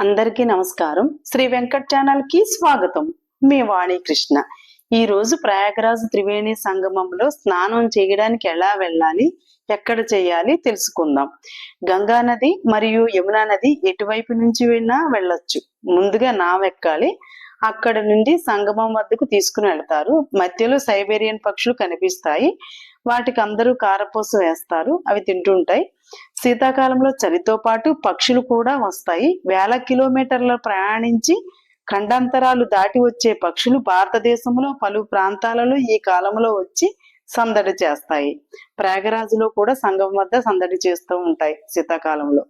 అందరికీ నమస్కారం. శ్రీ వెంకట్ ఛానల్కి స్వాగతం. మీ వాణి కృష్ణ. ఈ రోజు ప్రయాగరాజ్ త్రివేణి సంగమంలో స్నానం చేయడానికి ఎలా వెళ్ళాలి ఎక్కడ చేయాలి తెలుసుకుందాం. గంగా నది మరియు యమునా నది ఎటువైపు నుంచి వెళ్ళినా వెళ్ళొచ్చు. ముందుగా నావెక్కాలి అక్కడ నుండి సంగమం వద్దకు తీసుకుని వెళ్తారు. మధ్యలో సైబేరియన్ పక్షులు కనిపిస్తాయి. వాటికి అందరూ కారపూస వేస్తారు. అవి తింటుంటాయి శీతాకాలంలో చలితో పాటు పక్షులు కూడా వస్తాయి. వేల కిలోమీటర్ల ప్రయాణించి ఖండాంతరాలు దాటి వచ్చే పక్షులు భారతదేశంలో పలు ప్రాంతాలలో ఈ కాలంలో వచ్చి సందడి చేస్తాయి. ప్రయాగరాజులో కూడా సంఘం వద్ద సందడి చేస్తూ ఉంటాయి శీతాకాలంలో.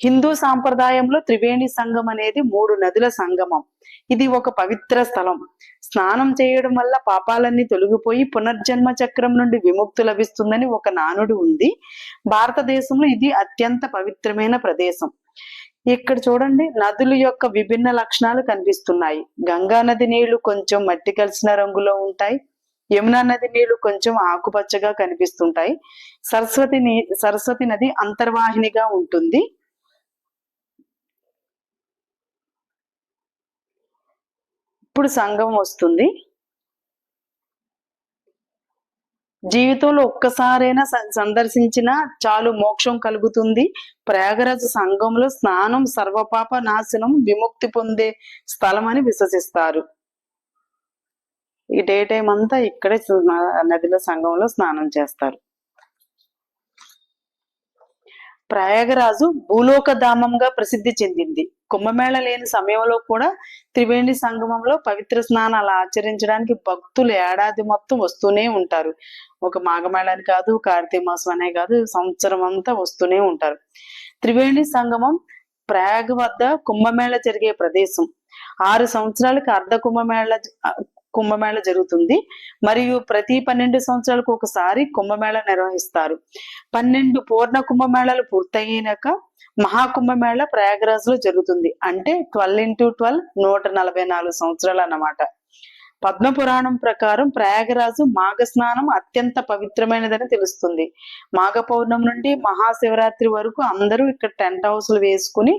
హిందూ సాంప్రదాయంలో త్రివేణి సంగం అనేది మూడు నదుల సంగమం. ఇది ఒక పవిత్ర స్థలం. స్నానం చేయడం వల్ల పాపాలన్నీ తొలగిపోయి పునర్జన్మ చక్రం నుండి విముక్తి లభిస్తుందని ఒక నానుడు ఉంది. భారతదేశంలో ఇది అత్యంత పవిత్రమైన ప్రదేశం. ఇక్కడ చూడండి నదుల యొక్క విభిన్న లక్షణాలు కనిపిస్తున్నాయి. గంగా నది నీళ్ళు కొంచెం మట్టి కలిసిన రంగులో ఉంటాయి. యమునా నది నీళ్ళు కొంచెం ఆకుపచ్చగా కనిపిస్తుంటాయి. సరస్వతి సరస్వతి నది అంతర్వాహినిగా ఉంటుంది. ఇప్పుడు సంఘం వస్తుంది. జీవితంలో ఒక్కసారైనా సందర్శించినా చాలు మోక్షం కలుగుతుంది. ప్రయాగరాజ సంఘంలో స్నానం సర్వపాప నాశనం విముక్తి పొందే స్థలం అని విశ్వసిస్తారు. ఈ డే టైం అంతా ఇక్కడే నదిలో సంఘంలో స్నానం చేస్తారు. ప్రయాగరాజు భూలోక ధామంగా ప్రసిద్ధి చెందింది. కుంభమేళ లేని సమయంలో కూడా త్రివేణి సంగమంలో పవిత్ర స్నానాలు ఆచరించడానికి భక్తులు ఏడాది మొత్తం వస్తూనే ఉంటారు. ఒక మాఘమేళని కాదు కార్తీక మాసం అనే కాదు సంవత్సరం అంతా వస్తూనే ఉంటారు. త్రివేణి సంగమం ప్రయాగ వద్ద కుంభమేళ జరిగే ప్రదేశం. ఆరు సంవత్సరాలకి అర్ధ కుంభమేళ కుంభమేళ జరుగుతుంది. మరియు ప్రతి పన్నెండు సంవత్సరాలకు ఒకసారి కుంభమేళ నిర్వహిస్తారు. పన్నెండు పూర్ణ కుంభమేళాలు పూర్తయినాక మహాకుంభమేళ ప్రయాగరాజ్లో జరుగుతుంది. అంటే ట్వెల్వ్ ఇంటూ ట్వెల్వ్ నూట నలభై నాలుగు సంవత్సరాలు అన్నమాట. పద్మ పురాణం ప్రకారం ప్రయాగరాజు మాఘ స్నానం అత్యంత పవిత్రమైనదని తెలుస్తుంది. మాఘ పౌర్ణమి నుండి మహాశివరాత్రి వరకు అందరూ ఇక్కడ టెంట్ హౌస్లు వేసుకుని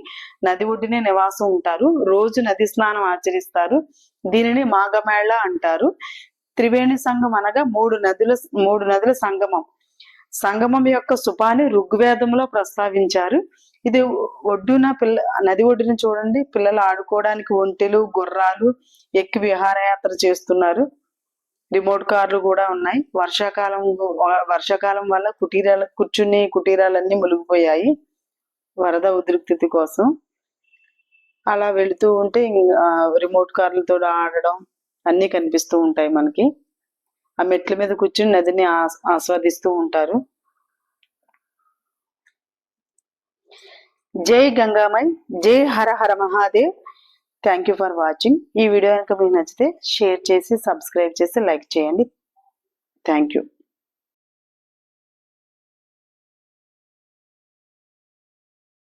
నది ఒడ్డునే నివాసం ఉంటారు. రోజు నది స్నానం ఆచరిస్తారు. దీనిని మాఘమేళ అంటారు. త్రివేణి సంఘం అనగా మూడు నదుల మూడు నదుల సంగమం. సంగమం యొక్క సుపాని ఋగ్వేదంలో ప్రస్తావించారు. ఇది ఒడ్డున పిల్ల నది ఒడ్డున చూడండి పిల్లలు ఆడుకోవడానికి ఒంటెలు గుర్రాలు ఎక్కి విహారయాత్ర చేస్తున్నారు. రిమోట్ కార్లు కూడా ఉన్నాయి. వర్షాకాలం వర్షాకాలం వల్ల కుటీరాల కూర్చుని కుటీరాలన్నీ మునిగిపోయాయి. వరద ఉద్రిక్తత కోసం. అలా వెళుతూ ఉంటే రిమోట్ కార్లతో ఆడడం అన్నీ కనిపిస్తూ ఉంటాయి మనకి. ఆ మెట్ల మీద కూర్చుని నదిని ఆస్- ఆస్వాదిస్తూ ఉంటారు. జై గంగామయ్ జై Hara Hara Mahadev. Thank you for watching ఈ వీడియో కనుక మీకు నచ్చితే షేర్ చేసి సబ్స్క్రైబ్ చేసి లైక్ చేయండి. Thank you